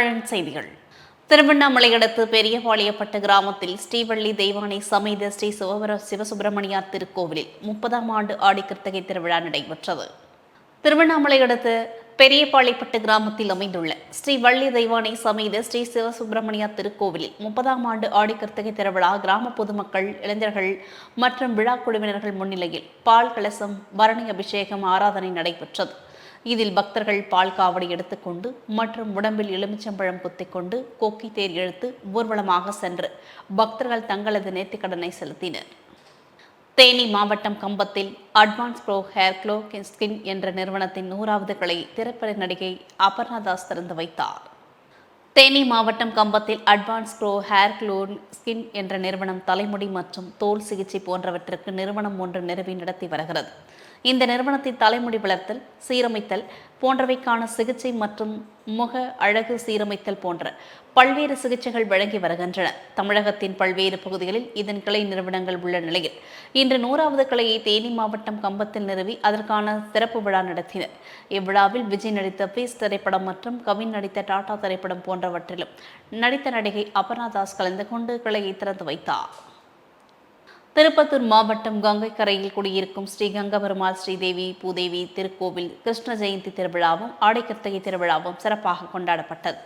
தமிழன் செய்திகள். திருவண்ணாமலை அடுத்து பெரியபாளையப்பட்ட கிராமத்தில் ஸ்ரீவள்ளி தெய்வானை சமேத ஸ்ரீ சிவபுர சிவசுப்பிரமணியார் திருக்கோவிலில் முப்பதாம் ஆண்டு ஆடி கிருத்தகை திருவிழா நடைபெற்றது. திருவண்ணாமலை அடுத்து பெரியபாளையப்பட்டு கிராமத்தில் அமைந்துள்ள ஸ்ரீ வள்ளி தெய்வானை சமேத ஸ்ரீ சிவசுப்பிரமணியார் திருக்கோவிலில் முப்பதாம் ஆண்டு ஆடி கிருத்தகை திருவிழா கிராம பொதுமக்கள் இளைஞர்கள் மற்றும் விழா குழுவினர்கள் முன்னிலையில் பால் கலசம் பரணி அபிஷேகம் ஆராதனை நடைபெற்றது. இதில் பக்தர்கள் பால் காவடி எடுத்துக்கொண்டு மற்றும் உடம்பில் எலுமிச்சம்பழம் குத்திக்கொண்டு கொக்கி தேர் இழுத்து ஊர்வலமாக சென்று பக்தர்கள் தங்களது நேர்த்திக்கடனை செலுத்தினர். தேனி மாவட்டம் கம்பத்தில் advance pro hair glow skin என்ற நிறுவனத்தின் நூறாவது கிளை திரைப்பட நடிகை அபர்ணா தாஸ் திறந்து வைத்தார். தேனி மாவட்டம் கம்பத்தில் advance grow hair clone skin என்ற நிறுவனம் தலைமுடி மற்றும் தோல் சிகிச்சை போன்றவற்றிற்கு நிறுவனம் ஒன்று நிறுவி நடத்தி வருகிறது. இந்த நிறுவனத்தின் தலைமுடி வளர்த்தல் சீரமைத்தல் போன்றவைக்கான சிகிச்சை மற்றும் முக அழகு சீரமைத்தல் போன்ற பல்வேறு சிகிச்சைகள் வழங்கி வருகின்றன. தமிழகத்தின் பல்வேறு பகுதிகளில் இதன் கிளை நிறுவனங்கள் உள்ள நிலையில் இன்று நூறாவது கிளையை தேனி மாவட்டம் கம்பத்தில் நிறுவி அதற்கான சிறப்பு விழா நடத்தினர். இவ்விழாவில் விஜய் நடித்த பீஸ் திரைப்படம் மற்றும் கவின் நடித்த டாடா திரைப்படம் போன்றவற்றிலும் நடித்த நடிகை அபர்ணா தாஸ் கலந்து கொண்டு கிளையை திறந்து வைத்தார். திருப்பத்தூர் மாவட்டம் கங்கை கரையில் குடியிருக்கும் ஸ்ரீ கங்கபெருமாள் ஸ்ரீதேவி பூதேவி திருக்கோவில் கிருஷ்ண ஜெயந்தி திருவிழாவும் ஆடைக்கர்த்தகை திருவிழாவும் சிறப்பாக கொண்டாடப்பட்டது.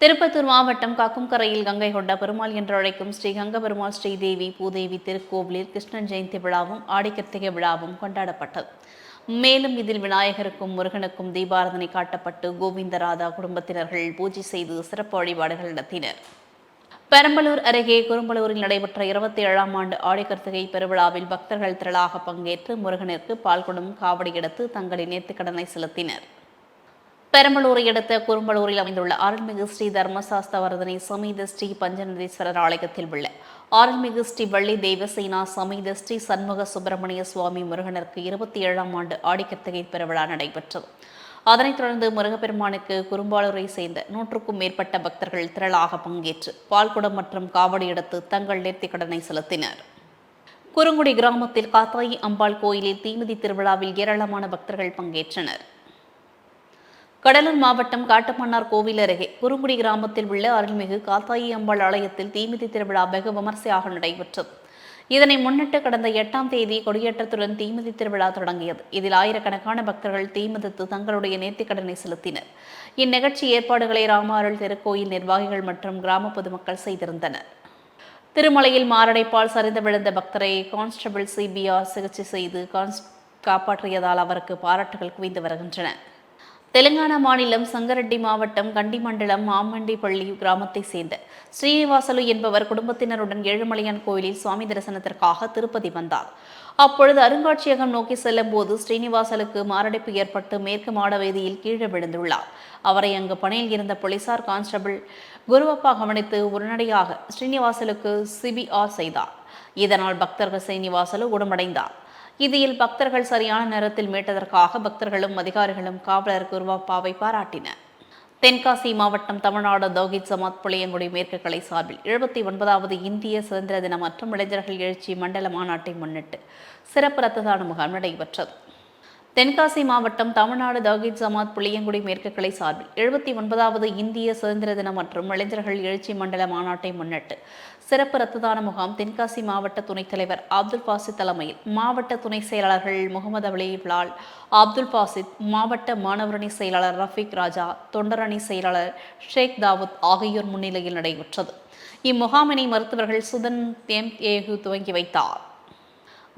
திருப்பத்தூர் மாவட்டம் காக்கும்கரையில் கங்கை கொண்ட பெருமாள் என்று அழைக்கும் ஸ்ரீ கங்கபெருமாள் ஸ்ரீதேவி பூதேவி திருக்கோவிலில் கிருஷ்ணன் ஜெயந்தி விழாவும் ஆடைக்கர்த்திகை விழாவும் கொண்டாடப்பட்டது. மேலும் இதில் விநாயகருக்கும் முருகனுக்கும் தீபாரதனை காட்டப்பட்டு கோவிந்தராதா குடும்பத்தினர்கள் பூஜை செய்து சிறப்பு வழிபாடுகள் நடத்தினர். பெரம்பலூர் அருகே குறும்பலூரில் நடைபெற்ற இருபத்தி ஏழாம் ஆண்டு ஆடிக்கர்த்திகை பெருவிழாவில் பக்தர்கள் திரளாக பங்கேற்று முருகனிற்கு பால்குடம் காவடி எடுத்து தங்களின் நேர்த்திக்கடனை செலுத்தினர். பெரம்பலூரை அடுத்த குறும்பலூரில் அமைந்துள்ள அருள்மிகு ஸ்ரீ தர்மசாஸ்தவர்தனை சமீத ஸ்ரீ பஞ்சநந்தீஸ்வரர் ஆலயத்தில் உள்ள அருள்மிகு ஸ்ரீ வள்ளி தேவசேனா சமீத ஸ்ரீ சண்முக சுப்பிரமணிய சுவாமி முருகனிற்கு இருபத்தி ஏழாம் ஆண்டு ஆடிக்கர்த்திகை பெருவிழா நடைபெற்றது. அதனைத் தொடர்ந்து முருகப்பெருமானுக்கு குறும்பாளூரை சேர்ந்த நூற்றுக்கும் மேற்பட்ட பக்தர்கள் திரளாக பங்கேற்று பால்குடம் மற்றும் காவடி எடுத்து தங்கள் நேர்த்திக்கடனை செலுத்தினர். குறுங்குடி கிராமத்தில் காத்தாயி அம்பாள் கோயிலில் தீமிதி திருவிழாவில் ஏராளமான பக்தர்கள் பங்கேற்றனர். கடலூர் மாவட்டம் காட்டுமன்னார் கோவில் அருகே குறுங்குடி கிராமத்தில் உள்ள அருள்மிகு காத்தாயி அம்பாள் ஆலயத்தில் தீமிதி திருவிழா வெகு விமர்சையாக நடைபெற்றது. இதனை முன்னிட்டு கடந்த எட்டாம் தேதி கொடியேற்றத்துடன் தீமிதி திருவிழா தொடங்கியது. இதில் ஆயிரக்கணக்கான பக்தர்கள் தீமிதித்து தங்களுடைய நேர்த்திக்கடனை செலுத்தினர். இந்நிகழ்ச்சி ஏற்பாடுகளை ராமாருள் திருக்கோயில் நிர்வாகிகள் மற்றும் கிராம பொதுமக்கள் செய்திருந்தனர். திருமலையில் மாரடைப்பால் சரிந்து விழுந்த பக்தரை கான்ஸ்டபிள் சிபிஆர் சிகிச்சை செய்து கான்ஸ் காப்பாற்றியதால் அவருக்கு பாராட்டுகள் குவிந்து வருகின்றன. தெலுங்கானா மாநிலம் சங்கரெட்டி மாவட்டம் கண்டி மண்டலம் மாமண்டிப்பள்ளி கிராமத்தை சேர்ந்த ஸ்ரீனிவாசலு என்பவர் குடும்பத்தினருடன் ஏழுமலையான் கோயிலில் சுவாமி தரிசனத்திற்காக திருப்பதி வந்தார். அப்பொழுது அருங்காட்சியகம் நோக்கி செல்லும் போது ஸ்ரீனிவாசலுக்கு மாரடைப்பு ஏற்பட்டு மேற்கு மாடவேதியில் கீழே விழுந்துள்ளார். அவரை அங்கு பணியில் இருந்த போலீசார் கான்ஸ்டபிள் குருவப்பா கவனித்து உடனடியாக ஸ்ரீனிவாசலுக்கு சிபிஆர் செய்தார். இதனால் பக்தர்கள் ஸ்ரீனிவாசலு குணமடைந்தார். இதில் பக்தர்கள் சரியான நேரத்தில் மீட்டதற்காக பக்தர்களும் அதிகாரிகளும் காவலர் குருவாப்பாவை பாராட்டினர். தென்காசி மாவட்டம் தமிழ்நாடு தௌஹித் சமாத் புளியங்குடி மேற்கு கலை சார்பில் எழுபத்தி ஒன்பதாவது இந்திய சுதந்திர தினம் மற்றும் இளைஞர்கள் எழுச்சி மண்டல மாநாட்டை முன்னிட்டு சிறப்பு ரத்த தான முகாம் நடைபெற்றது. தென்காசி மாவட்டம் தமிழ்நாடு தௌஹீத் ஜமாத் புளியங்குடி மேற்கு கிளை சார்பில் எழுபத்தி ஒன்பதாவது இந்திய சுதந்திர தினம் மற்றும் இளைஞர்கள் எழுச்சி மண்டல மாநாட்டை முன்னிட்டு சிறப்பு ரத்ததான முகாம் தென்காசி மாவட்ட துணைத் தலைவர் அப்துல் பாசித் தலைமையில் மாவட்ட துணை செயலாளர்கள் முகமது அலி பிலால் அப்துல் பாசித் மாவட்ட மாணவரணி செயலாளர் ரஃபீக் ராஜா தொண்டரணி செயலாளர் ஷேக் தாவூத் ஆகியோர் முன்னிலையில் நடைபெற்றது. இம்முகாமினை மருத்துவர்கள் சுதன் தேம் ஏகு துவங்கி வைத்தார்.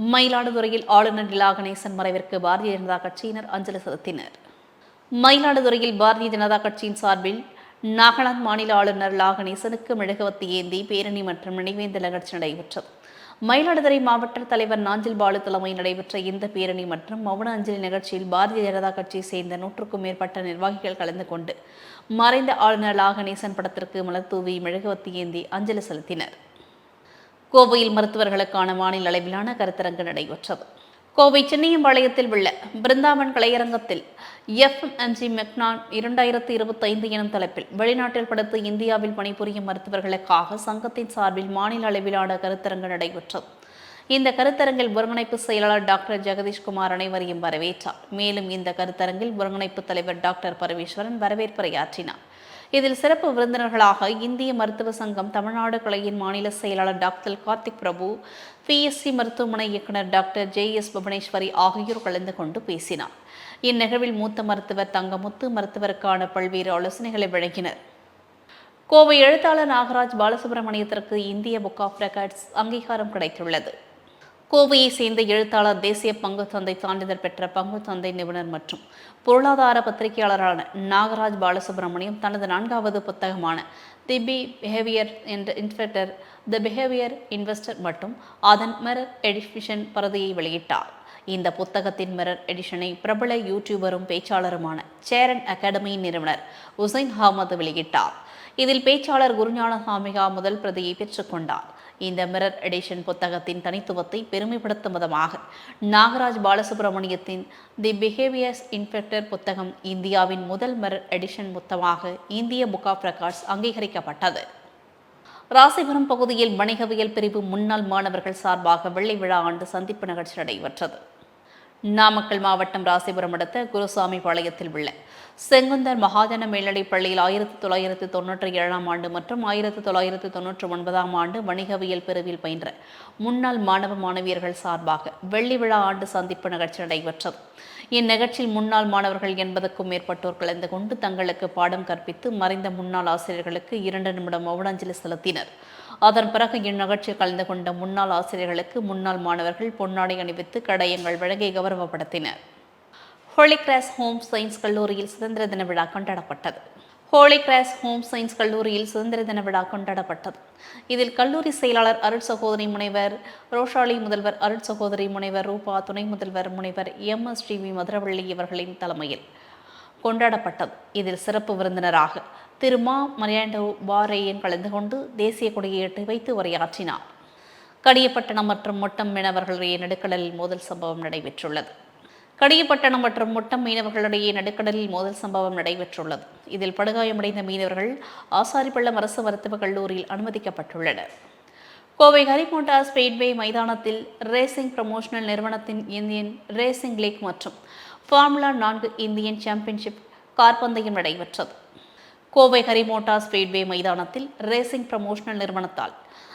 மயிலாடுதுறையில் ஆளுநர் நிலா கணேசன் மறைவிற்கு பாரதிய ஜனதா கட்சியினர் அஞ்சலி செலுத்தினர். மயிலாடுதுறையில் பாரதிய ஜனதா கட்சியின் சார்பில் நாகாலாந்து மாநில ஆளுநர் லா கணேசனுக்கு மெழுகுவத்தி ஏந்தி பேரணி மற்றும் நினைவேந்த நிகழ்ச்சி நடைபெற்றது. மயிலாடுதுறை மாவட்ட தலைவர் நாஞ்சில் பாலு தலைமையில் நடைபெற்ற இந்த பேரணி மற்றும் மௌன அஞ்சலி நிகழ்ச்சியில் பாரதிய ஜனதா கட்சியை சேர்ந்த நூற்றுக்கும் மேற்பட்ட நிர்வாகிகள் கலந்து கொண்டு மறைந்த ஆளுநர் லா கணேசன் படத்திற்கு மலர்தூவி மெழுகுவத்தி ஏந்தி அஞ்சலி செலுத்தினர். கோவையில் மருத்துவர்களுக்கான மாநில அளவிலான கருத்தரங்கு நடைபெற்றது. கோவை சென்னியம்பாளையத்தில் உள்ள பிருந்தாவன் கலையரங்கத்தில் எஃப்எம்ஜி மெக்னான் இரண்டாயிரத்தி இருபத்தைந்து எனும் தலைப்பில் வெளிநாட்டில் படுத்து இந்தியாவில் பணிபுரியும் மருத்துவர்களுக்காக சங்கத்தின் சார்பில் மாநில அளவிலான கருத்தரங்கு நடைபெற்றது. இந்த கருத்தரங்கில் ஒருங்கிணைப்பு செயலாளர் டாக்டர் ஜெகதீஷ்குமார் அனைவரையும் வரவேற்றார். மேலும் இந்த கருத்தரங்கில் ஒருங்கிணைப்பு தலைவர் டாக்டர் பரமேஸ்வரன் வரவேற்புரையாற்றினார். இதில் சிறப்பு விருந்தினர்களாக இந்திய மருத்துவ சங்கம் தமிழ்நாடு கிளையின் மாநில செயலாளர் டாக்டர் கார்த்திக் பிரபு பிஎஸ்சி மருத்துவமனை இயக்குநர் டாக்டர் ஜே எஸ் புவனேஸ்வரி ஆகியோர் கலந்து கொண்டு பேசினார். இந்நிகழ்வில் மூத்த மருத்துவர் தங்கமுத்து மருத்துவருக்கான பல்வேறு ஆலோசனைகளை வழங்கினர். கோவை எழுத்தாளர் நாகராஜ் பாலசுப்ரமணியத்திற்கு இந்திய புக் ஆஃப் ரெக்கார்ட்ஸ் அங்கீகாரம் கிடைத்துள்ளது. கோவையை சேர்ந்த எழுத்தாளர் தேசிய பங்கு சந்தை சான்றிதழ் பெற்ற பங்கு சந்தை நிபுணர் மற்றும் பொருளாதார பத்திரிகையாளரான நாகராஜ் பாலசுப்ரமணியம் தனது நான்காவது புத்தகமான தி பி பிஹேவியர் என்ற இன்ஸ்பெக்டர் தி பிஹேவியர் இன்வெஸ்டர் மற்றும் அதன் மிரர் எடிஷன் பிரதியை வெளியிட்டார். இந்த புத்தகத்தின் மிரர் எடிஷனை பிரபல யூடியூபரும் பேச்சாளருமான சேரன் அகாடமியின் நிறுவனர் உசைன் அகமது வெளியிட்டார். இதில் பேச்சாளர் குருஞான சாமிகா முதல் பிரதியை பெற்றுக்கொண்டார். இந்த மிரர் எடிஷன் புத்தகத்தின் தனித்துவத்தை பெருமைப்படுத்தும் விதமாக நாகராஜ் பாலசுப்ரமணியத்தின் தி பிஹேவியர்ஸ் இன்ஸ்பெக்டர் புத்தகம் இந்தியாவின் முதல் மிரர் எடிஷன் புத்தகமாக இந்திய புக் ஆஃப் ரெக்கார்ட்ஸ் அங்கீகரிக்கப்பட்டது. ராசிபுரம் பகுதியில் வணிகவியல் பிரிவு முன்னாள் மாணவர்கள் சார்பாக வெள்ளை விழா ஆண்டு சந்திப்பு நிகழ்ச்சி நடைபெற்றது. நாமக்கல் மாவட்டம் ராசிபுரம் அடுத்த குருசாமி பாளையத்தில் உள்ள செங்குந்தர் மகாஜன மேல்நிலைப் பள்ளியில் ஆயிரத்தி தொள்ளாயிரத்தி தொன்னூற்றி ஏழாம் ஆண்டு மற்றும் ஆயிரத்தி தொள்ளாயிரத்தி தொன்னூற்றி ஒன்பதாம் ஆண்டு வணிகவியல் பிரிவில் பயின்ற முன்னாள் மாணவ மாணவியர்கள் சார்பாக வெள்ளி விழா ஆண்டு சந்திப்பு நிகழ்ச்சி நடைபெற்றது. இந்நிகழ்ச்சியில் முன்னாள் மாணவர்கள் எண்பதுக்கும் மேற்பட்டோர் கலந்து கொண்டு தங்களுக்கு பாடம் கற்பித்து மறைந்த முன்னாள் ஆசிரியர்களுக்கு இரண்டு நிமிடம் மௌனாஞ்சலி செலுத்தினர். அதன் பிறகு இந்நிகழ்ச்சியில் கலந்து கொண்ட முன்னாள் ஆசிரியர்களுக்கு முன்னாள் மாணவர்கள் பொன்னாடை அணிவித்து கடையங்கள் வழங்கி கௌரவப்படுத்தினர். ஹோலி கிராஸ் ஹோம் சயின்ஸ் கல்லூரியில் சுதந்திர தின விழா கொண்டாடப்பட்டது ஹோலி கிராஸ் ஹோம் சயின்ஸ் கல்லூரியில் சுதந்திர தின விழா கொண்டாடப்பட்டது இதில் கல்லூரி செயலாளர் அருள் சகோதரி முனைவர் ரோஷாலி முதல்வர் அருள் சகோதரி முனைவர் ரூபா துணை முதல்வர் முனைவர் M S T V Madhuravalli இவர்களின் தலைமையில் கொண்டாடப்பட்டது இதில் சிறப்பு விருந்தினராக திரு மா மரியாண்டோ பாரேயன் கலந்து கொண்டு தேசிய கொடியை எட்டு வைத்து உரையாற்றினார் கடியப்பட்டணம் மற்றும் மொட்டம் மீனவர்களுடைய நடுக்கடலில் மோதல் சம்பவம் நடைபெற்றுள்ளது கடியப்பட்டணம் மற்றும் முட்டம் மீனவர்களிடையே நடுக்கடலில் மோதல் சம்பவம் நடைபெற்றுள்ளது. இதில் படுகாயமடைந்த மீனவர்கள் ஆசாரிப்பள்ளம் அரசு மருத்துவக் கல்லூரியில் அனுமதிக்கப்பட்டுள்ளனர். கோவை ஹரிமோட்டா ஸ்பீட்வே மைதானத்தில் ரேசிங் ப்ரமோஷனல் நிறுவனத்தின் இந்தியன் ரேசிங் லீக் மற்றும் ஃபார்முலா நான்கு இந்தியன் சாம்பியன்ஷிப் கார்பந்தயம் நடைபெற்றது. கோவை ஹரிமோட்டா ஸ்பீட்வே மைதானத்தில் ரேசிங் ப்ரமோஷனல் நிறுவனத்தால்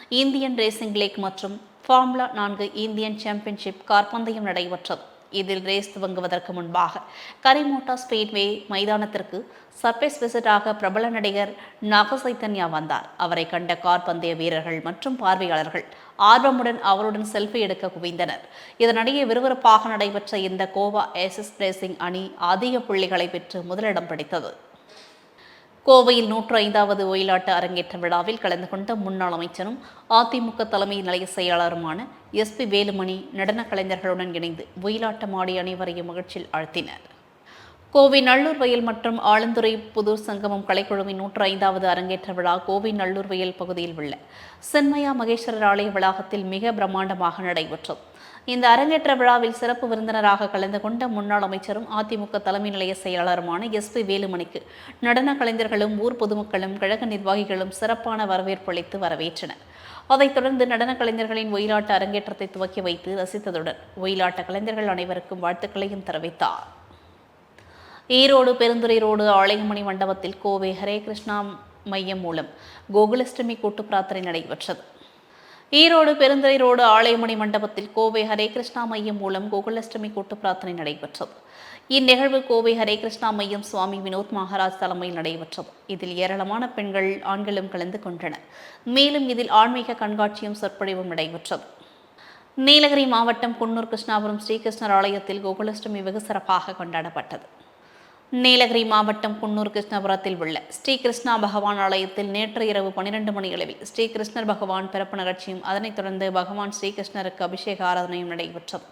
இந்தியன் ரேசிங் லீக் மற்றும் ஃபார்முலா நான்கு இந்தியன் சாம்பியன்ஷிப் கார்பந்தயம் நடைபெற்றது. இதில் ரேஸ் துவங்குவதற்கு முன்பாக கரிமோட்டா ஸ்பீட்வே மைதானத்திற்கு சர்ப்ரைஸ் விசிட்டாக பிரபல நடிகர் நாக சைத்தன்யா வந்தார். அவரை கண்ட கார் பந்தய வீரர்கள் மற்றும் பார்வையாளர்கள் ஆர்வமுடன் அவருடன் செல்ஃபி எடுக்க குவிந்தனர். இதனிடையே விறுவிறுப்பாக நடைபெற்ற இந்த கோவா ஏசஸ் ரேசிங் அணி அதிக புள்ளிகளை பெற்று முதலிடம் பிடித்தது. கோவையில் நூற்று ஐந்தாவது ஒயிலாட்ட அரங்கேற்ற விழாவில் கலந்து கொண்ட முன்னாள் அமைச்சரும் அதிமுக தலைமை நிலைய செயலாளருமான எஸ் பி வேலுமணி நடன கலைஞர்களுடன் இணைந்து ஒயிலாட்டம் ஆடி அனைவரையும் மகிழ்ச்சியில் ஆழ்த்தினர். கோவை நல்லூர் வயல் மற்றும் ஆலந்துறை புதூர் சங்கமம் கலைக்குழுவின் நூற்று ஐந்தாவது அரங்கேற்ற விழா கோவை நல்லூர் வயல் பகுதியில் உள்ள சென்மயா மகேஸ்வரர் ஆலய வளாகத்தில் மிக பிரம்மாண்டமாக நடைபெற்றது. இந்த அரங்கேற்ற விழாவில் சிறப்பு விருந்தினராக கலந்து கொண்ட முன்னாள் அமைச்சரும் அதிமுக தலைமை நிலைய செயலாளருமான எஸ் பி வேலுமணிக்கு நடன கலைஞர்களும் ஊர் பொதுமக்களும் கழக நிர்வாகிகளும் சிறப்பான வரவேற்பு அளித்து வரவேற்றனர். அதைத் தொடர்ந்து நடன கலைஞர்களின் ஒயிலாட்ட அரங்கேற்றத்தை துவக்கி வைத்து ரசித்ததுடன் ஒயிலாட்ட கலைஞர்கள் அனைவருக்கும் வாழ்த்துக்களையும் தெரிவித்தார். ஈரோடு பெருந்துறை ரோடு ஆலயமணி மண்டபத்தில் கோவை ஹரே கிருஷ்ணா மையம் மூலம் கோகுலஷ்டமி கூட்டு பிரார்த்தனை நடைபெற்றது. ஈரோடு பெருந்துறை ரோடு ஆலயமணி மண்டபத்தில் கோவை ஹரே கிருஷ்ணா மையம் மூலம் கோகுலஷ்டமி கூட்டு பிரார்த்தனை நடைபெற்றது. இந்நிகழ்வு கோவை ஹரே கிருஷ்ணா மையம் சுவாமி வினோத் மகாராஜ் தலைமையில் நடைபெற்றது. இதில் ஏராளமான பெண்கள் ஆண்களும் கலந்து கொண்டனர். மேலும் இதில் ஆன்மீக கண்காட்சியும் சொற்பொழிவும் நடைபெற்றது. நீலகிரி மாவட்டம் குன்னூர் கிருஷ்ணாபுரம் ஸ்ரீகிருஷ்ணர் ஆலயத்தில் கோகுலஷ்டமி வெகு சிறப்பாக கொண்டாடப்பட்டது. நீலகிரி மாவட்டம் குன்னூர் கிருஷ்ணபுரத்தில் உள்ள ஸ்ரீ கிருஷ்ணா பகவான் ஆலயத்தில் நேற்று இரவு பன்னிரண்டு மணி அளவில் ஸ்ரீ கிருஷ்ணர் பகவான் பிறப்பு நிகழ்ச்சியும் அதனைத் தொடர்ந்து பகவான் ஸ்ரீகிருஷ்ணருக்கு அபிஷேக ஆராதனையும் நடைபெற்றது.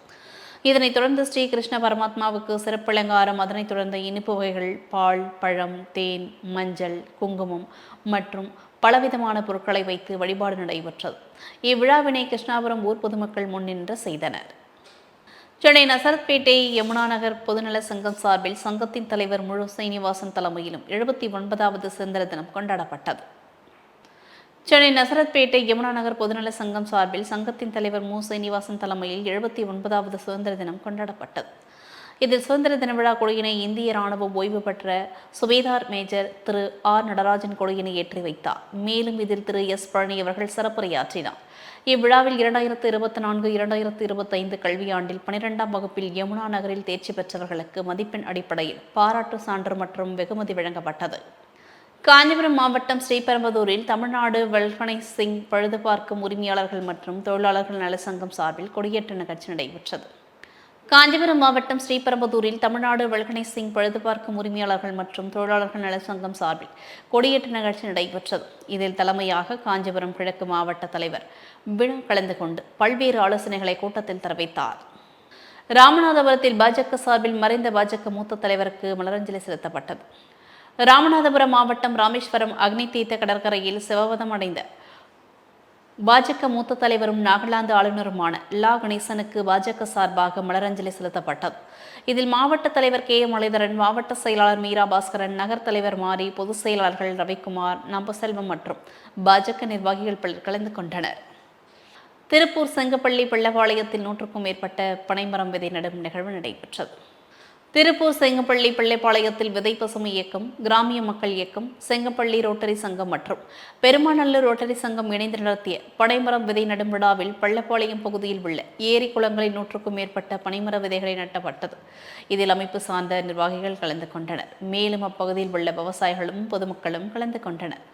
இதனைத் தொடர்ந்து ஸ்ரீ கிருஷ்ண பரமாத்மாவுக்கு சிறப்பலங்காரம் அதனைத் தொடர்ந்து இனிப்பு வகைகள் பால் பழம் தேன் மஞ்சள் குங்குமம் மற்றும் பலவிதமான பொருட்களை வைத்து வழிபாடு நடைபெற்றது. இவ்விழாவினை கிருஷ்ணாபுரம் ஊர் பொதுமக்கள் முன்னின்று செய்தனர். சென்னை நசரத்பேட்டை யமுனா நகர் பொதுநல சங்கம் சார்பில் சங்கத்தின் தலைவர் முழு சீனிவாசன் தலைமையிலும் எழுபத்தி ஒன்பதாவது சுதந்திர தினம் கொண்டாடப்பட்டது. சென்னை நசரத்பேட்டை யமுனா நகர் பொதுநல சங்கம் சார்பில் சங்கத்தின் தலைவர் மு. சீனிவாசன் தலைமையில் எழுபத்தி ஒன்பதாவது சுதந்திர தினம் கொண்டாடப்பட்டது. இதில் சுதந்திர தின விழா கொடியினை இந்திய ராணுவம் ஓய்வு பெற்ற சுபேதார் மேஜர் திரு ஆர் நடராஜன் கொடியினை ஏற்றி வைத்தார். மேலும் இதில் திரு எஸ் பழனி அவர்கள் சிறப்புரையாற்றினார். இவ்விழாவில் இரண்டாயிரத்து இருபத்தி நான்கு இரண்டாயிரத்து இருபத்தைந்து கல்வியாண்டில் பனிரெண்டாம் வகுப்பில் யமுனா நகரில் தேர்ச்சி பெற்றவர்களுக்கு மதிப்பெண் அடிப்படையில் பாராட்டு சான்று மற்றும் வெகுமதி வழங்கப்பட்டது. காஞ்சிபுரம் மாவட்டம் ஸ்ரீபெரும்புதூரில் தமிழ்நாடு வெல்கனை சிங் பழுதுபார்க்கும் உரிமையாளர்கள் மற்றும் தொழிலாளர்கள் நலச்சங்கம் சார்பில் கொடியேற்ற நிகழ்ச்சி நடைபெற்றது. காஞ்சிபுரம் மாவட்டம் ஸ்ரீபெரும்புதூரில் தமிழ்நாடு வெல்கனை சிங் பழுதுபார்க்கும் உரிமையாளர்கள் மற்றும் தொழிலாளர்கள் நலச்சங்கம் சார்பில் கொடியேற்ற நிகழ்ச்சி நடைபெற்றது. இதில் தலைமையாக காஞ்சிபுரம் கிழக்கு மாவட்ட தலைவர் விழா கலந்து கொண்டு பல்வேறு ஆலோசனைகளை கூட்டத்தில் தெரிவித்தார். ராமநாதபுரத்தில் பாஜக சார்பில் மறைந்த பாஜக மூத்த தலைவருக்கு மலரஞ்சலி செலுத்தப்பட்டது. ராமநாதபுரம் மாவட்டம் ராமேஸ்வரம் அக்னி தீர்த்த கடற்கரையில் சிவவதம் அடைந்த பாஜக மூத்த தலைவரும் நாகாலாந்து ஆளுநருமான லா கணேசனுக்கு பாஜக சார்பாக மலரஞ்சலி செலுத்தப்பட்டது. இதில் மாவட்ட தலைவர் கே எம் மலைதரன் மாவட்ட செயலாளர் மீரா பாஸ்கரன் நகர் தலைவர் மாரி பொதுச் செயலாளர்கள் ரவிக்குமார் நம்பசெல்வம் மற்றும் பாஜக நிர்வாகிகள் பலர் கலந்து கொண்டனர். திருப்பூர் செங்கப்பள்ளி பிள்ளபாளையத்தில் நூற்றுக்கும் மேற்பட்ட பனைமரம் விதை நடும் நிகழ்வு நடைபெற்றது. திருப்பூர் செங்கப்பள்ளி பிள்ளைப்பாளையத்தில் விதை பசுமை இயக்கம் கிராமிய மக்கள் இயக்கம் செங்கப்பள்ளி ரோட்டரி சங்கம் மற்றும் பெருமாநல்லூர் ரோட்டரி சங்கம் இணைந்து நடத்திய பனைமரம் விதை நடும் விழாவில் பள்ளப்பாளையம் பகுதியில் உள்ள ஏரி குளங்களில் நூற்றுக்கும் மேற்பட்ட பனைமர விதைகளை நட்டப்பட்டது. இதில் அமைப்பு சார்ந்த நிர்வாகிகள் கலந்து கொண்டனர். மேலும் அப்பகுதியில் உள்ள விவசாயிகளும் பொதுமக்களும் கலந்து கொண்டனர்.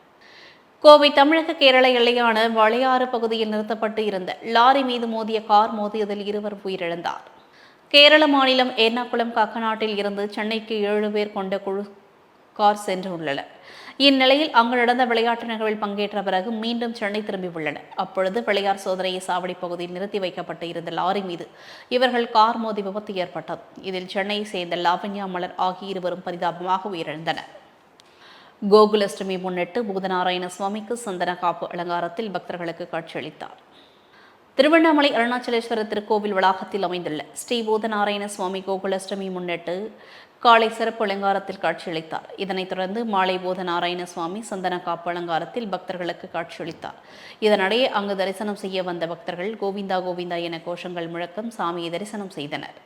கோவை தமிழக கேரள எல்லையான வளையாறு பகுதியில் நிறுத்தப்பட்டு இருந்த லாரி மீது மோதிய கார் மோதியதில் இருவர் உயிரிழந்தார். கேரள மாநிலம் எர்ணாகுளம் காக்கநாட்டில் இருந்து சென்னைக்கு ஏழு பேர் கொண்ட குழு கார் சென்றுள்ளனர். இந்நிலையில் அங்கு நடந்த விளையாட்டு நிகழ்வில் பங்கேற்ற பிறகு மீண்டும் சென்னை திரும்பியுள்ளனர். அப்பொழுது விளையார் சோதனையை சாவடி பகுதியில் நிறுத்தி வைக்கப்பட்டு இருந்த லாரி மீது இவர்கள் கார் மோதி விபத்து ஏற்பட்டது. இதில் சென்னையை சேர்ந்த லாவண்யா மலர் ஆகிய இருவரும் பரிதாபமாக உயிரிழந்தனர். கோகுலஷ்டமி முன்னிட்டு பூதநாராயண சுவாமிக்கு சந்தன காப்பு அலங்காரத்தில் பக்தர்களுக்கு காட்சியளித்தார். திருவண்ணாமலை அருணாச்சலேஸ்வரர் திருக்கோவில் வளாகத்தில் அமைந்துள்ள ஸ்ரீ பூதநாராயண சுவாமி கோகுலாஷ்டமி முன்னிட்டு காலை சிறப்பு அலங்காரத்தில் காட்சியளித்தார். இதனைத் தொடர்ந்து மாலை பூதநாராயண சுவாமி சந்தன காப்பு அலங்காரத்தில் பக்தர்களுக்கு காட்சியளித்தார். இதனிடையே அங்கு தரிசனம் செய்ய வந்த பக்தர்கள் கோவிந்தா கோவிந்தா என கோஷங்கள் முழக்கம் சாமியை தரிசனம் செய்தனர்.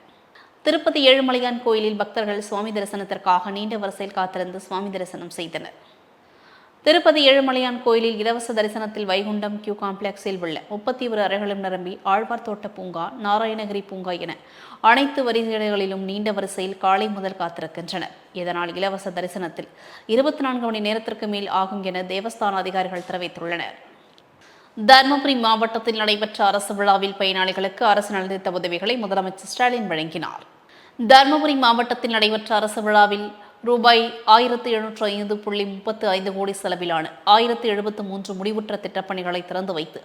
திருப்பதி ஏழுமலையான் கோயிலில் பக்தர்கள் சுவாமி தரிசனத்திற்காக நீண்ட வரிசையில் காத்திருந்து சுவாமி தரிசனம் செய்தனர். திருப்பதி ஏழுமலையான் கோயிலில் இலவச தரிசனத்தில் வைகுண்டம் கியூ காம்ப்ளெக்ஸில் உள்ள முப்பத்தி ஒரு அறைகளும் நிரம்பி ஆழ்வார் தோட்ட பூங்கா நாராயணகிரி பூங்கா என அனைத்து வரிசைகளிலும் நீண்ட வரிசையில் காலை முதல் காத்திருக்கின்றனர். இதனால் இலவச தரிசனத்தில் இருபத்தி நான்கு மணி நேரத்திற்கு மேல் ஆகும் என தேவஸ்தான அதிகாரிகள் தெரிவித்துள்ளனர். தருமபுரி மாவட்டத்தில் நடைபெற்ற அரசு விழாவில் பயனாளிகளுக்கு அரசு நலத்திட்ட உதவிகளை முதலமைச்சர் ஸ்டாலின் வழங்கினார். தருமபுரி மாவட்டத்தில் நடைபெற்ற அரசு விழாவில் ரூபாய் ஆயிரத்தி எழுநூற்று ஐந்து புள்ளி முப்பத்து ஐந்து கோடி செலவிலான ஆயிரத்தி எழுபத்து மூன்று முடிவுற்ற திட்டப்பணிகளை திறந்து வைத்து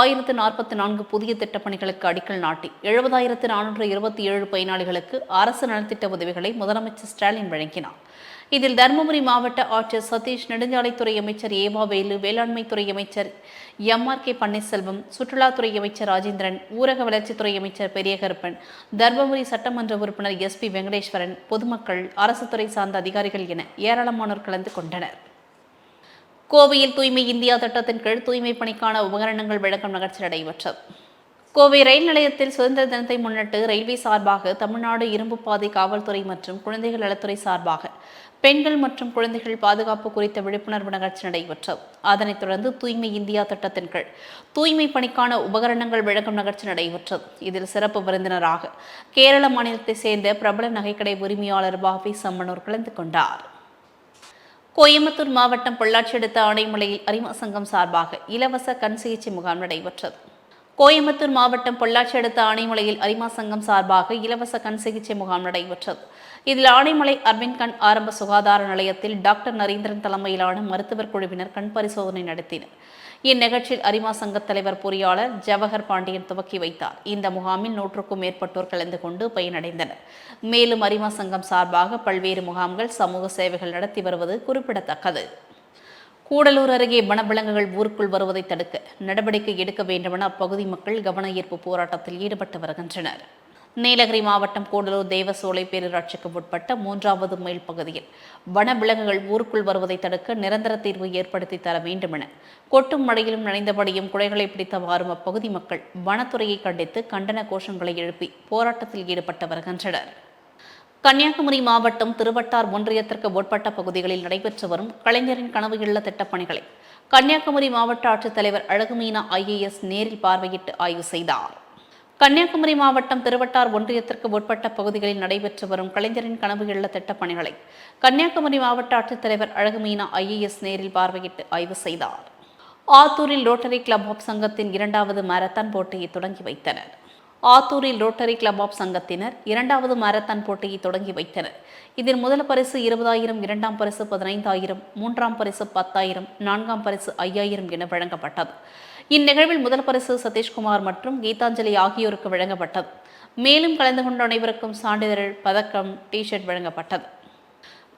ஆயிரத்து நாற்பத்தி நான்கு புதிய திட்டப்பணிகளுக்கு அடிக்கல் நாட்டி எழுபதாயிரத்து நானூற்று இருபத்தி ஏழு பயனாளிகளுக்கு அரசு நலத்திட்ட உதவிகளை முதலமைச்சர் ஸ்டாலின் வழங்கினார். இதில் தருமபுரி மாவட்ட ஆட்சியர் சதீஷ் நெடுஞ்சாலைத்துறை அமைச்சர் ஏவா வேலு வேளாண்மைத்துறை அமைச்சர் எம் ஆர் கே பன்னீர்செல்வம் சுற்றுலாத்துறை அமைச்சர் ராஜேந்திரன் ஊரக வளர்ச்சித்துறை அமைச்சர் பெரியகருப்பன் தர்மபுரி சட்டமன்ற உறுப்பினர் எஸ் பி வெங்கடேஸ்வரன் பொதுமக்கள் அரசு துறை சார்ந்த அதிகாரிகள் என ஏராளமானோர் கலந்து கொண்டனர். கோவையில் தூய்மை இந்தியா திட்டத்தின் கீழ் தூய்மை பணிக்கான உபகரணங்கள் வழங்கும் நிகழ்ச்சி நடைபெற்றது. கோவை ரயில் நிலையத்தில் சுதந்திர தினத்தை முன்னிட்டு ரயில்வே சார்பாக தமிழ்நாடு இரும்பு பாதை காவல்துறை மற்றும் குழந்தைகள் நலத்துறை சார்பாக பெண்கள் மற்றும் குழந்தைகள் பாதுகாப்பு குறித்த விழிப்புணர்வு நிகழ்ச்சி நடைபெற்றது. அதனைத் தொடர்ந்து தூய்மை இந்தியா திட்டத்தின் கீழ் தூய்மை பணிக்கான உபகரணங்கள் வழங்கும் நிகழ்ச்சி நடைபெற்றது. இதில் சிறப்பு விருந்தினராக கேரள மாநிலத்தைச் சேர்ந்த பிரபல நகைக்கடை உரிமையாளர் பாபி சம்மனூர் கலந்து கொண்டார். கோயம்புத்தூர் மாவட்டம் பொள்ளாச்சி அடுத்த ஆணைமலையில் அரிமா சங்கம் சார்பாக இலவச கண் சிகிச்சை முகாம் நடைபெற்றது. கோயம்புத்தூர் மாவட்டம் பொள்ளாச்சி அடுத்த ஆனைமலையில் அரிமா சங்கம் சார்பாக இலவச கண் சிகிச்சை முகாம் நடைபெற்றது. இதில் ஆனைமலை அரவிந்த் கண் ஆரம்ப சுகாதார நிலையத்தில் டாக்டர் நரேந்திரன் தலைமையிலான மருத்துவர் குழுவினர் கண் பரிசோதனை நடத்தினர். இந்நிகழ்ச்சியில் அரிமா சங்க தலைவர் பொறியாளர் ஜவஹர் பாண்டியன் துவக்கி வைத்தார். இந்த முகாமில் நூற்றுக்கும் மேற்பட்டோர் கலந்து கொண்டு பயனடைந்தனர். மேலும் அரிமா சங்கம் சார்பாக பல்வேறு முகாம்கள் சமூக சேவைகள் நடத்தி வருவது குறிப்பிடத்தக்கது. கூடலூர் அருகே வனவிலங்குகள் ஊருக்குள் வருவதை தடுக்க நடவடிக்கை எடுக்க வேண்டுமென அப்பகுதி மக்கள் கவன ஈர்ப்பு போராட்டத்தில் ஈடுபட்டு வருகின்றனர். நீலகிரி மாவட்டம் கூடலூர் தேவசோலை பேரூராட்சிக்கு உட்பட்ட மூன்றாவது மைல் பகுதியில் வனவிலங்குகள் ஊருக்குள் வருவதை தடுக்க நிரந்தர தீர்வு ஏற்படுத்தி தர வேண்டுமென கொட்டும் மழையிலும் நனைந்தபடியும் குடைகளை பிடித்தவாறும் அப்பகுதி மக்கள் வனத்துறையை கண்டித்து கண்டன கோஷங்களை எழுப்பி போராட்டத்தில் ஈடுபட்டு வருகின்றனர். கன்னியாகுமரி மாவட்டம் திருவட்டார் ஒன்றியத்திற்கு உட்பட்ட பகுதிகளில் நடைபெற்று வரும் கலைஞரின் கனவு இல்ல திட்டப்பணிகளை கன்னியாகுமரி மாவட்ட ஆட்சித்தலைவர் அழகுமீனா ஐஏஎஸ் நேரில் பார்வையிட்டு ஆய்வு செய்தார். கன்னியாகுமரி மாவட்டம் திருவட்டார் ஒன்றியத்திற்கு உட்பட்ட பகுதிகளில் நடைபெற்று வரும் கலைஞரின் கனவு இல்ல திட்டப்பணிகளை கன்னியாகுமரி மாவட்ட ஆட்சித்தலைவர் அழகுமீனா ஐஏஎஸ் நேரில் பார்வையிட்டு ஆய்வு செய்தார். ஆத்தூரில் ரோட்டரி கிளப் ஆஃப் சங்கத்தின் இரண்டாவது மாரத்தான் போட்டியை தொடங்கி வைத்தனர். ஆத்தூரில் ரோட்டரி கிளப் ஆஃப் சங்கத்தினர் இரண்டாவது மாரத்தான் போட்டியை தொடங்கி வைத்தனர். இதில் முதல் பரிசு இருபதாயிரம் இரண்டாம் பரிசு பதினைந்தாயிரம் மூன்றாம் பரிசு பத்தாயிரம் நான்காம் பரிசு ஐயாயிரம் என வழங்கப்பட்டது. இந்நிகழ்வில் முதல் பரிசு சதீஷ்குமார் மற்றும் கீதாஞ்சலி ஆகியோருக்கு வழங்கப்பட்டது. மேலும் கலந்து கொண்ட அனைவருக்கும் சான்றிதழ் பதக்கம் டி ஷர்ட் வழங்கப்பட்டது.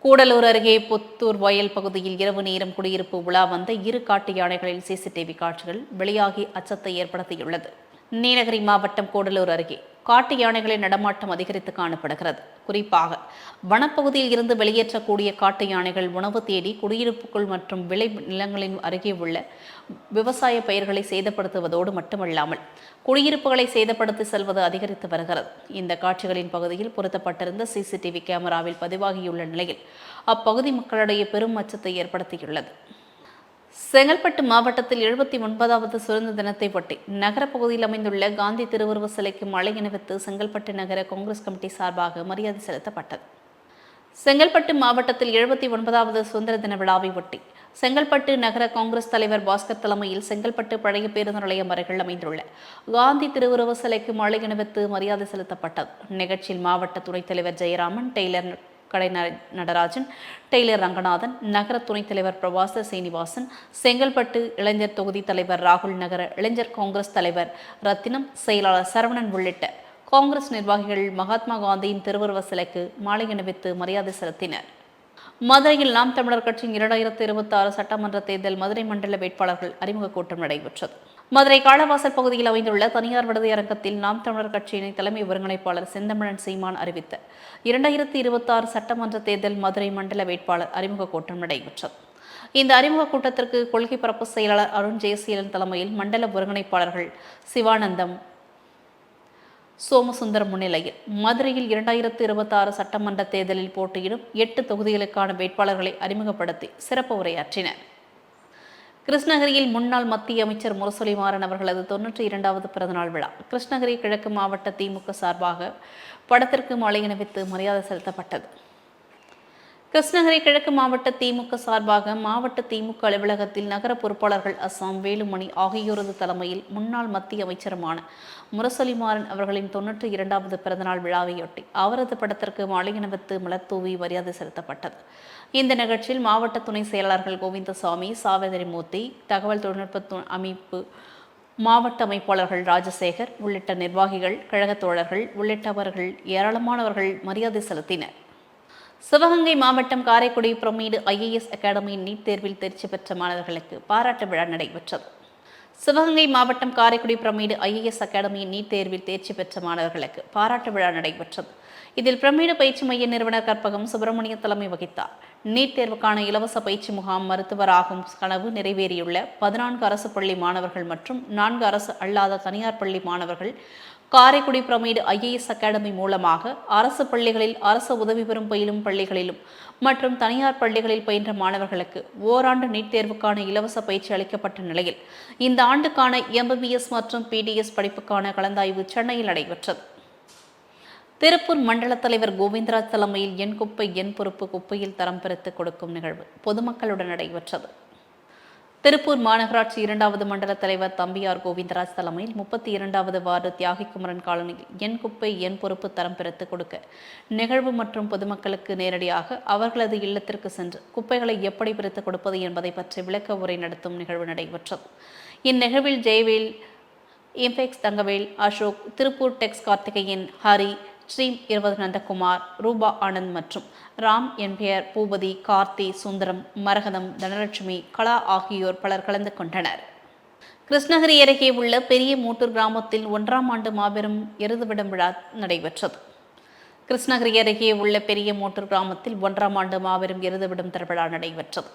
கூடலூர் அருகே புத்தூர் வயல் பகுதியில் இரவு நேரம் குடியிருப்பு உலா வந்த இரு காட்டு யானைகளில் சிசிடிவி காட்சிகள் வெளியாகி அச்சத்தை ஏற்படுத்தியுள்ளது. நீலகிரி மாவட்டம் கூடலூர் அருகே காட்டு யானைகளின் நடமாட்டம் அதிகரித்து காணப்படுகிறது. குறிப்பாக வனப்பகுதியில் இருந்து வெளியேற்றக்கூடிய காட்டு யானைகள் உணவு தேடி குடியிருப்புக்குள் மற்றும் விளை நிலங்களின் அருகே உள்ள விவசாய பயிர்களை சேதப்படுத்துவதோடு மட்டுமல்லாமல் குடியிருப்புகளை சேதப்படுத்தி செல்வது அதிகரித்து வருகிறது. இந்த காட்சிகளின் பகுதியில் பொருத்தப்பட்டிருந்த சிசிடிவி கேமராவில் பதிவாகியுள்ள நிலையில் அப்பகுதி மக்களிடையே பெரும் அச்சத்தை ஏற்படுத்தியுள்ளது. செங்கல்பட்டு மாவட்டத்தில் எழுபத்தி ஒன்பதாவது சுதந்திர தினத்தை ஒட்டி நகர பகுதியில் அமைந்துள்ள காந்தி திருவுருவ சிலைக்கு மழை அணிவித்து செங்கல்பட்டு நகர காங்கிரஸ் கமிட்டி சார்பாக மரியாதை செலுத்தப்பட்டது. செங்கல்பட்டு மாவட்டத்தில் எழுபத்தி ஒன்பதாவது சுதந்திர தின விழாவை ஒட்டி செங்கல்பட்டு நகர காங்கிரஸ் தலைவர் பாஸ்கர் தலைமையில் செங்கல்பட்டு பழைய பேருந்து நிலையம் அருகில் அமைந்துள்ள காந்தி திருவுருவ சிலைக்கு மழை அணிவித்து மரியாதை செலுத்தப்பட்டது. நிகழ்ச்சியில் மாவட்ட துணைத் தலைவர் ஜெயராமன் டெய்லர் கடை நடராஜன் டெய்லர் ரங்கநாதன் நகர துணைத் தலைவர் பிரபாச சீனிவாசன் செங்கல்பட்டு இளைஞர் தொகுதி தலைவர் ராகுல் நகர இளைஞர் காங்கிரஸ் தலைவர் ரத்தினம் செயலாளர் சரவணன் உள்ளிட்ட காங்கிரஸ் நிர்வாகிகள் மகாத்மா காந்தியின் திருவுருவ சிலைக்கு மாலை அணிவித்து மரியாதை செலுத்தினர். மதுரையில் நாம் தமிழர் கட்சியின் இரண்டாயிரத்தி இருபத்தி ஆறு சட்டமன்ற தேர்தல் மதுரை மண்டல வேட்பாளர்கள் அறிமுக கூட்டம் நடைபெற்றது. மதுரை காளவாசல் பகுதியில் அமைந்துள்ள தனியார் விடுதி அரங்கத்தில் நாம் தமிழர் கட்சியினை தலைமை ஒருங்கிணைப்பாளர் செந்தமிழன் சீமான் அறிவித்த. இரண்டாயிரத்தி இருபத்தாறு சட்டமன்ற தேர்தல் மதுரை மண்டல வேட்பாளர் அறிமுக கூட்டம் நடைபெற்றது. இந்த அறிமுக கூட்டத்திற்கு கொள்கை பரப்பு செயலாளர் அருண் ஜெயசீலன் தலைமையில் மண்டல ஒருங்கிணைப்பாளர்கள் சிவானந்தம் சோமசுந்தரம் முன்னிலையில். மதுரையில் இரண்டாயிரத்து இருபத்தி ஆறு சட்டமன்ற தேர்தலில் போட்டியிடும் எட்டு தொகுதிகளுக்கான வேட்பாளர்களை அறிமுகப்படுத்தி சிறப்பு உரையாற்றினர். கிருஷ்ணகிரியில் முன்னாள் மத்திய அமைச்சர் முரசொலி மாறன் அவர்களது தொன்னூற்றி இரண்டாவது பிறந்தநாள் விழா. கிருஷ்ணகிரி கிழக்கு மாவட்ட திமுக சார்பாக படத்திற்கு மாலை அணிவித்து மரியாதை செலுத்தப்பட்டது. கிருஷ்ணகிரி கிழக்கு மாவட்ட திமுக சார்பாக மாவட்ட திமுக அலுவலகத்தில் நகர பொறுப்பாளர்கள் அஸ்ஸாம் வேலுமணி ஆகியோரது தலைமையில் முன்னாள் மத்திய அமைச்சருமான முரசொலிமாறன் அவர்களின் தொன்னூற்றி இரண்டாவது பிறந்தநாள் விழாவையொட்டி அவரது படத்திற்கு மாலை அணிவித்து மலர்தூவி மரியாதை செலுத்தப்பட்டது. இந்த நிகழ்ச்சியில் மாவட்ட துணை செயலாளர்கள் கோவிந்தசாமி சாவேதரி மூர்த்தி தகவல் தொழில்நுட்ப அமைப்பு மாவட்ட அமைப்பாளர்கள் ராஜசேகர் உள்ளிட்ட நிர்வாகிகள் கழகத் தோழர்கள் உள்ளிட்டவர்கள் ஏராளமானவர்கள் மரியாதை செலுத்தினர். சிவகங்கை மாவட்டம் காரைக்குடி பிரமீடு ஐஏஎஸ் அகாடமியின் நீட் தேர்வில் தேர்ச்சி பெற்ற மாணவர்களுக்கு பாராட்டு விழா நடைபெற்றது. சிவகங்கை மாவட்டம் Karaikudi pyramid IAS academy NEET தேர்வில் தேர்ச்சி பெற்ற மாணவர்களுக்கு பாராட்டு விழா நடைபெற்றது. இதில் பிரமீடு பயிற்சி மைய நிறுவனர் கற்பகம் சுப்பிரமணிய தலைமை வகித்தார். நீட் தேர்வுக்கான இலவச பயிற்சி முகாம் மருத்துவராகும் கனவு நிறைவேறியுள்ள பதினான்கு அரசு பள்ளி மாணவர்கள் மற்றும் நான்கு அரசு அல்லாத தனியார் பள்ளி மாணவர்கள் காரைக்குடி பிரமீடு ஐஏஎஸ் அகாடமி மூலமாக அரசு பள்ளிகளில் அரசு உதவி பெறும் பயிலும் பள்ளிகளிலும் மற்றும் தனியார் பள்ளிகளில் பயின்ற மாணவர்களுக்கு ஓராண்டு நீட் தேர்வுக்கான இலவச பயிற்சி அளிக்கப்பட்ட நிலையில் இந்த ஆண்டுக்கான எம்பிபிஎஸ் மற்றும் பிடிஎஸ் படிப்புக்கான கலந்தாய்வு சென்னையில் நடைபெற்றது. திருப்பூர் மண்டல தலைவர் கோவிந்தராஜ் தலைமையில் என் குப்பை என் பொறுப்பு குப்பையில் தரம் பிரித்து கொடுக்கும் நிகழ்வு பொதுமக்களுடன் நடைபெற்றது. திருப்பூர் மாநகராட்சி இரண்டாவது மண்டல தலைவர் தம்பியார் கோவிந்தராஜ் தலைமையில் முப்பத்தி இரண்டாவது வார்டு தியாகிக்குமரன் காலனியில் என் குப்பை என் பொறுப்பு தரம் பிரித்து கொடுக்க நிகழ்வு மற்றும் பொதுமக்களுக்கு நேரடியாக அவர்களது இல்லத்திற்கு சென்று குப்பைகளை எப்படி பிரித்து கொடுப்பது என்பதை பற்றி விளக்க உரை நடத்தும் நிகழ்வு நடைபெற்றது. இந்நிகழ்வில் ஜெயவேல் இம்பெக்ஸ் தங்கவேல் அசோக் திருப்பூர் டெக்ஸ் கார்த்திகேயன் ஹரி ஸ்ரீ இருபது நந்தகுமார் ரூபா ஆனந்த் மற்றும் ராம் என்பியர் பூபதி கார்த்தி சுந்தரம் மரகதம் தனலட்சுமி கலா ஆகியோர் பலர் கலந்து கொண்டனர். கிருஷ்ணகிரி அருகே உள்ள பெரிய மூட்டூர் கிராமத்தில் ஒன்றாம் ஆண்டு மாபெரும் எருதுவிடம் விழா நடைபெற்றது. கிருஷ்ணகிரி அருகே உள்ள பெரிய மூட்டூர் கிராமத்தில் ஒன்றாம் ஆண்டு மாபெரும் எருதுவிடும் திருவிழா நடைபெற்றது.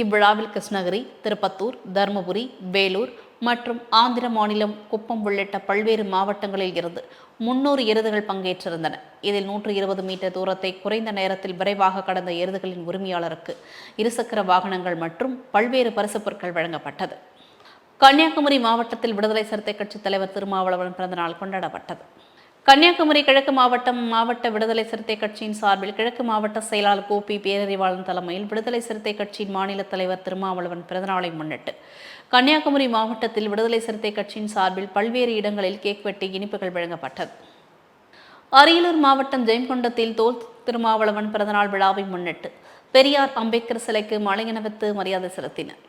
இவ்விழாவில் கிருஷ்ணகிரி திருப்பத்தூர் தருமபுரி வேலூர் மற்றும் ஆந்திர மாநிலம் குப்பம் உள்ளிட்ட பல்வேறு மாவட்டங்களில் இருந்து முன்னூறு எருதுகள் பங்கேற்றிருந்தன. இதில் நூற்று இருபது மீட்டர் தூரத்தை குறைந்த நேரத்தில் விரைவாக கடந்த எருதுகளின் உரிமையாளருக்கு இருசக்கர வாகனங்கள் மற்றும் பல்வேறு பரிசுப் பொருட்கள் வழங்கப்பட்டது. கன்னியாகுமரி மாவட்டத்தில் விடுதலை சிறுத்தை கட்சி தலைவர் திருமாவளவன் பிறந்தநாள் கொண்டாடப்பட்டது. கன்னியாகுமரி கிழக்கு மாவட்டம் மாவட்ட விடுதலை சிறுத்தை கட்சியின் சார்பில் கிழக்கு மாவட்ட செயலாளர் கோபி பேரறிவாளன் தலைமையில் விடுதலை சிறுத்தை கட்சியின் மாநில தலைவர் திருமாவளவன் பிறந்தநாளை முன்னிட்டு கன்னியாகுமரி மாவட்டத்தில் விடுதலை சிறுத்தை கட்சியின் சார்பில் பல்வேறு இடங்களில் கேக் வெட்டி இனிப்புகள் வழங்கப்பட்டது. அரியலூர் மாவட்டம் ஜெயங்கொண்டத்தில் தோல் திருமாவளவன் பிறந்தநாள் விழாவை முன்னிட்டு பெரியார் அம்பேத்கர் சிலைக்கு மலையணவித்து மரியாதை செலுத்தினர்.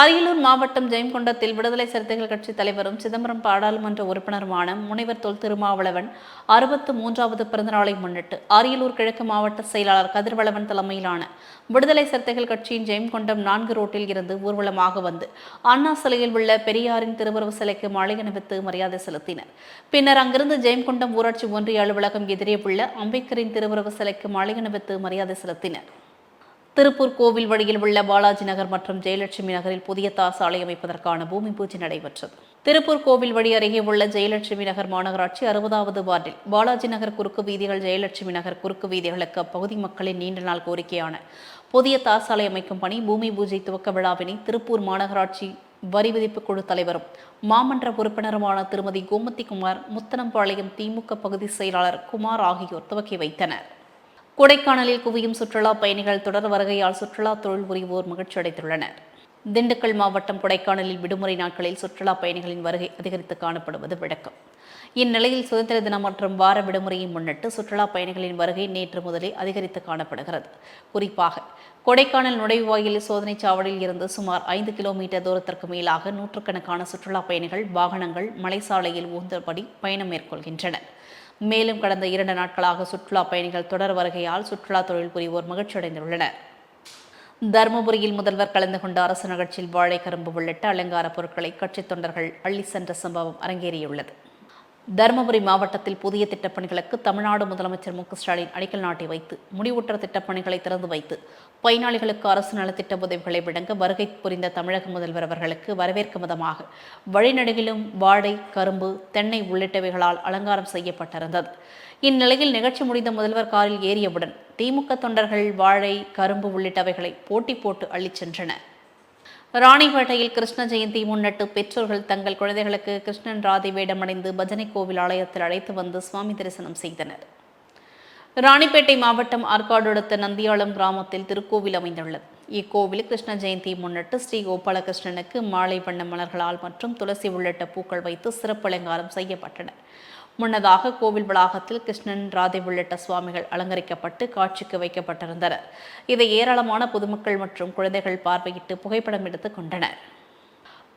அரியலூர் மாவட்டம் ஜெயங்கொண்டத்தில் விடுதலை சிறுத்தைகள் கட்சி தலைவரும் சிதம்பரம் பாராளுமன்ற உறுப்பினருமான முனைவர் தொல் திருமாவளவன் அறுபத்து மூன்றாவது பிறந்தநாளை முன்னிட்டு அரியலூர் கிழக்கு மாவட்ட செயலாளர் கதிர்வளவன் தலைமையிலான விடுதலை சிறுத்தைகள் கட்சியின் ஜெயங்கொண்டம் நான்கு ரோட்டில் இருந்து ஊர்வலமாக வந்து அண்ணா சிலையில் உள்ள பெரியாரின் திருவுருவ சிலைக்கு மாலை அணிவித்து மரியாதை செலுத்தினர். பின்னர் அங்கிருந்து ஜெயங்கொண்டம் ஊராட்சி ஒன்றிய அலுவலகம் எதிரே உள்ள அம்பேத்கரின் திருவுருவ சிலைக்கு மாலை அணிவித்து மரியாதை செலுத்தினர். திருப்பூர் கோவில் வழியில் உள்ள பாலாஜி நகர் மற்றும் ஜெயலட்சுமி நகரில் புதிய தார் சாலை அமைப்பதற்கான பூமி பூஜை நடைபெற்றது. திருப்பூர் கோவில் வழி அருகே உள்ள ஜெயலட்சுமி நகர் மாநகராட்சி அறுபதாவது வார்டில். பாலாஜி நகர் குறுக்கு வீதிகள் ஜெயலட்சுமி நகர் குறுக்கு வீதிகளுக்கு அப்பகுதி மக்களின் நீண்ட நாள் கோரிக்கையான. புதிய தார் சாலை அமைக்கும் பணி பூமி பூஜை துவக்க விழாவினை திருப்பூர் மாநகராட்சி வரி விதிப்பு குழு தலைவரும் மாமன்ற உறுப்பினருமான திருமதி கோமதி குமார் முத்தனம்பாளையம் திமுக பகுதி செயலாளர் குமார் ஆகியோர் துவக்கி வைத்தனர். கொடைக்கானலில் குவியும் சுற்றுலா பயணிகள் தொடர் வருகையால் சுற்றுலா தொழில் புரிவோர் மகிழ்ச்சி அடைந்துள்ளனர். திண்டுக்கல் மாவட்டம் கொடைக்கானலில் விடுமுறை நாட்களில் சுற்றுலா பயணிகளின் வருகை அதிகரித்து காணப்படுவது வழக்கம் இந்நிலையில் சுதந்திர தினம் மற்றும் வார விடுமுறையை முன்னிட்டு சுற்றுலா பயணிகளின் வருகை நேற்று முதலே அதிகரித்து காணப்படுகிறது. குறிப்பாக கொடைக்கானல் நுழைவாயில் சோதனை சாவடியில் இருந்து சுமார் ஐந்து கிலோமீட்டர் தூரத்திற்கு மேலாக நூற்றுக்கணக்கான சுற்றுலா பயணிகள் வாகனங்கள் மலைசாலையில் ஊந்தபடி பயணம் மேற்கொள்கின்றனர். மேலும் கடந்த இரண்டு நாட்களாக சுற்றுலா பயணிகள் தொடர் வருகையால் சுற்றுலா தொழில் புரிவோர் மகிழ்ச்சியடைந்துள்ளனர். தருமபுரியில் முதல்வர் கலந்து கொண்ட அரசு நிகழ்ச்சியில் வாழை கரும்பு உள்ளிட்ட அலங்கார பொருட்களை கட்சித் தொண்டர்கள் அள்ளி சென்ற சம்பவம் அரங்கேறியுள்ளது. தருமபுரி மாவட்டத்தில் புதிய திட்டப்பணிகளுக்கு தமிழ்நாடு முதலமைச்சர் மு ஸ்டாலின் அடிக்கல் நாட்டி வைத்து முடிவுற்ற திட்டப்பணிகளை திறந்து வைத்து பயனாளிகளுக்கு அரசு நலத்திட்ட உதவிகளை வழங்க வருகை புரிந்த தமிழக முதல்வர் அவர்களுக்கு வரவேற்கும் விதமாக வழிநடுகிலும் வாழை கரும்பு தென்னை உள்ளிட்டவைகளால் அலங்காரம் செய்யப்பட்டிருந்தது. இந்நிலையில் நிகழ்ச்சி முடிந்த முதல்வர் காரில் ஏறியவுடன் திமுக தொண்டர்கள் வாழை கரும்பு உள்ளிட்டவைகளை போட்டி போட்டு அள்ளிச் சென்றனர். ராணிப்பேட்டையில் கிருஷ்ண ஜெயந்தி முன்னிட்டு பெற்றோர்கள் தங்கள் குழந்தைகளுக்கு கிருஷ்ணன் ராதை வேடமடைந்து பஜனை கோவில் ஆலயத்தில் அழைத்து வந்து சுவாமி தரிசனம் செய்தனர். ராணிப்பேட்டை மாவட்டம் ஆற்காடு அடுத்த நந்தியாளம் கிராமத்தில் திருக்கோவில் அமைந்துள்ளது. இக்கோவில் கிருஷ்ண ஜெயந்தி முன்னிட்டு ஸ்ரீ கோபாலகிருஷ்ணனுக்கு மாலை வண்ண மலர்களால் மற்றும் துளசி உள்ளிட்ட பூக்கள் வைத்து சிறப்பு அலங்காரம் செய்யப்பட்டன. முன்னதாக கோவில் வளாகத்தில் கிருஷ்ணன் ராதை உள்ளிட்ட சுவாமிகள் அலங்கரிக்கப்பட்டு காட்சிக்கு வைக்கப்பட்டிருந்தனர். இதை ஏராளமான பொதுமக்கள் மற்றும் குழந்தைகள் பார்வையிட்டு புகைப்படம் எடுத்துக் கொண்டனர்.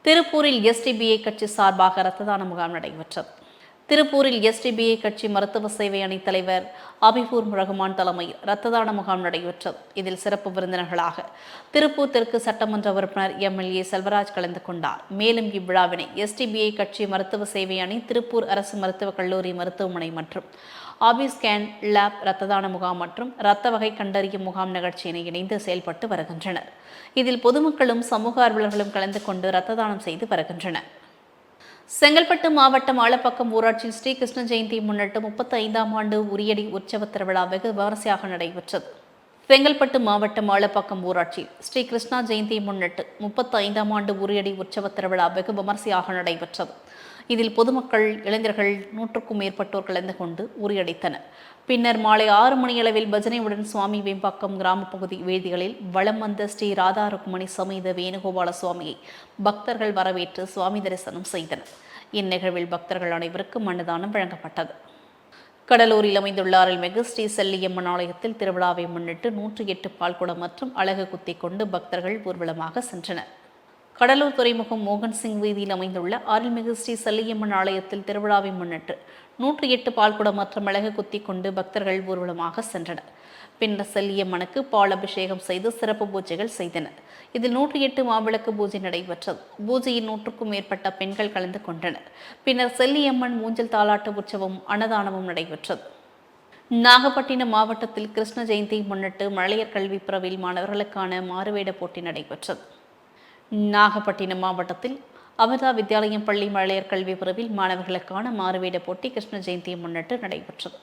திருப்பூரில் எஸ்டிபிஐ கட்சி சார்பாக ரத்ததான முகாம் நடைபெற்றது. திருப்பூரில் எஸ்டிபிஐ கட்சி மருத்துவ சேவை அணி தலைவர் அபிபூர் ரகுமான் தலைமையில் இரத்த தான முகாம் நடைபெற்றது. இதில் சிறப்பு விருந்தினர்களாக திருப்பூர் தெற்கு சட்டமன்ற உறுப்பினர் எம்எல்ஏ செல்வராஜ் கலந்து கொண்டார். மேலும் இவ்விழாவினை எஸ்டிபிஐ கட்சி மருத்துவ சேவை அணி திருப்பூர் அரசு மருத்துவக் கல்லூரி மருத்துவமனை மற்றும் ஆபி ஸ்கேன் லேப் இரத்த தான முகாம் மற்றும் இரத்த வகை கண்டறியும் முகாம் நிகழ்ச்சியினை இணைந்து செயல்பட்டு வருகின்றனர். இதில் பொதுமக்களும் சமூக ஆர்வலர்களும் கலந்து கொண்டு இரத்த தானம் செய்து வருகின்றனர். செங்கல்பட்டு மாவட்டம் ஆலப்பக்கம் ஊராட்சி ஸ்ரீ கிருஷ்ண ஜெயந்தி முன்னிட்டு முப்பத்தி ஐந்தாம் ஆண்டு உரியடி உற்சவ திருவிழா வெகு விமரிசையாக நடைபெற்றது. செங்கல்பட்டு மாவட்டம் ஆலப்பக்கம் ஊராட்சி ஸ்ரீ கிருஷ்ணா ஜெயந்தி முன்னிட்டு முப்பத்தி ஐந்தாம் ஆண்டு உரியடி உற்சவ திருவிழா வெகு விமரிசையாக நடைபெற்றது. இதில் பொதுமக்கள் இளைஞர்கள் நூற்றுக்கும் மேற்பட்டோர் கலந்து கொண்டு உரியடித்தனர். பின்னர் மாலை ஆறு மணியளவில் பஜனையுடன் சுவாமி வேம்பாக்கம் கிராம பகுதி வேதிகளில் வலம் வந்த ஸ்ரீ ராதா ருக்மணி சமேத வேணுகோபால சுவாமியை பக்தர்கள் வரவேற்று சுவாமி தரிசனம் செய்தனர். இந்நிகழ்வில் பக்தர்கள் அனைவருக்கும் அன்னதானம் வழங்கப்பட்டது. கடலூரில் அமைந்துள்ள அருள்மிகு ஸ்ரீ செல்லியம்மன் ஆலயத்தில் திருவிழாவை முன்னிட்டு நூற்றி எட்டு பால்குடம் மற்றும் அழகு குத்தி கொண்டு பக்தர்கள் ஊர்வலமாக சென்றனர். கடலூர் துறைமுகம் மோகன் சிங் வீதியில் அமைந்துள்ள அருள்மிகு ஸ்ரீ செல்லியம்மன் ஆலயத்தில் திருவிழாவை முன்னிட்டு நூற்றி எட்டு பால்குடம் மற்றும் மிளகு குத்தி கொண்டு பக்தர்கள் ஊர்வலமாக சென்றனர். பின்னர் செல்லியம்மனுக்கு பால் அபிஷேகம் செய்து சிறப்பு பூஜைகள் செய்தனர். இதில் நூற்றி எட்டு மாவிளக்கு பூஜை நடைபெற்றது. பூஜையில் நூற்றுக்கும் மேற்பட்ட பெண்கள் கலந்து கொண்டனர். பின்னர் செல்லியம்மன் மூஞ்சல் தாலாட்டு உற்சவம் அன்னதானமும் நடைபெற்றது. நாகப்பட்டினம் மாவட்டத்தில் கிருஷ்ண ஜெயந்தி முன்னிட்டு மழையர் கல்வி பிறவில் மாணவர்களுக்கான மாறுவேட போட்டி நடைபெற்றது. நாகப்பட்டினம் மாவட்டத்தில் அமிர்தா வித்யாலயம் பள்ளி மழையர் கல்வி பிரிவில் மாணவர்களுக்கான மாறுவேட போட்டி கிருஷ்ண ஜெயந்தியை முன்னிட்டு நடைபெற்றது.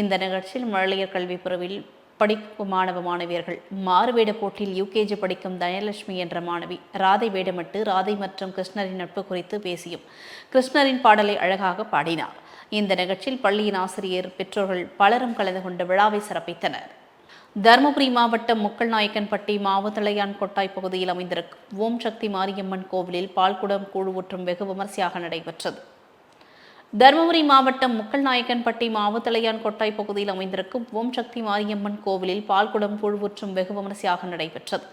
இந்த நிகழ்ச்சியில் மழலையர் கல்வி பிரிவில் படிக்கும் மாணவ மாணவியர்கள் மாறுவேட போட்டியில் யூகேஜி படிக்கும் தனலட்சுமி என்ற மாணவி ராதை வேடமிட்டு ராதை மற்றும் கிருஷ்ணரின் நட்பு குறித்து பேசியும் கிருஷ்ணரின் பாடலை அழகாக பாடினார். இந்த நிகழ்ச்சியில் பள்ளியின் ஆசிரியர் பெற்றோர்கள் பலரும் கலந்து கொண்டு விழாவை சிறப்பித்தனர். தருமபுரி மாவட்டம் முக்கள் நாயக்கன்பட்டி மாவத்தலையான் கொட்டாய் பகுதியில் அமைந்திருக்கும் ஓம் சக்தி மாரியம்மன் கோவிலில் பால்குடம் கூழ் ஊற்றும் வெகு விமர்சையாக நடைபெற்றது. தருமபுரி மாவட்டம் முக்கள் நாயக்கன்பட்டி மாவத்தலையான் கொட்டாய் பகுதியில் அமைந்திருக்கும் ஓம் சக்தி மாரியம்மன் கோவிலில் பால்குடம் கூழ் ஊற்றும் வெகு விமர்சையாக நடைபெற்றது.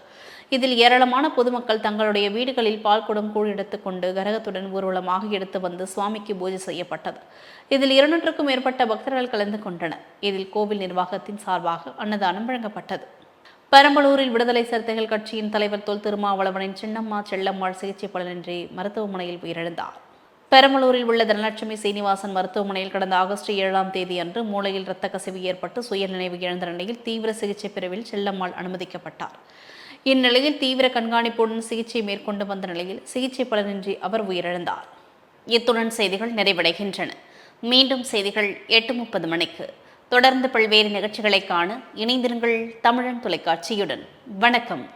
இதில் ஏராளமான பொதுமக்கள் தங்களுடைய வீடுகளில் பால் குடம் கூழ் எடுத்துக்கொண்டு கரகத்துடன் ஊர்வலமாக எடுத்து வந்து சுவாமிக்கு பூஜை செய்யப்பட்டது. இதில் இருநூற்றுக்கும் மேற்பட்ட பக்தர்கள் கலந்து கொண்டனர். இதில் கோவில் நிர்வாகத்தின் சார்பாக அன்னதானம் வழங்கப்பட்டது. பெரம்பலூரில் விடுதலை சிறுத்தைகள் கட்சியின் தலைவர் தொல் திருமாவளவனின் சின்னம்மா செல்லம்மாள் சிகிச்சை பலனின்றி மருத்துவமனையில் உயிரிழந்தார். பெரம்பலூரில் உள்ள தனலட்சுமி சீனிவாசன் மருத்துவமனையில் கடந்த ஆகஸ்ட் ஏழாம் தேதி அன்று மூளையில் இரத்த கசிவு ஏற்பட்டு சுயநினைவு இழந்த நிலையில் தீவிர சிகிச்சை பிரிவில் செல்லம்மாள் அனுமதிக்கப்பட்டார். இந்நிலையில் தீவிர கண்காணிப்புடன் சிகிச்சை மேற்கொண்டு வந்த நிலையில் சிகிச்சை பலனின்றி அவர் உயிரிழந்தார். இத்துடன் செய்திகள் நிறைவடைகின்றன. மீண்டும் செய்திகள் எட்டு முப்பது மணிக்கு. தொடர்ந்து பல்வேறு நிகழ்ச்சிகளை காண இணைந்திருங்கள் தமிழன் தொலைக்காட்சியுடன். வணக்கம்.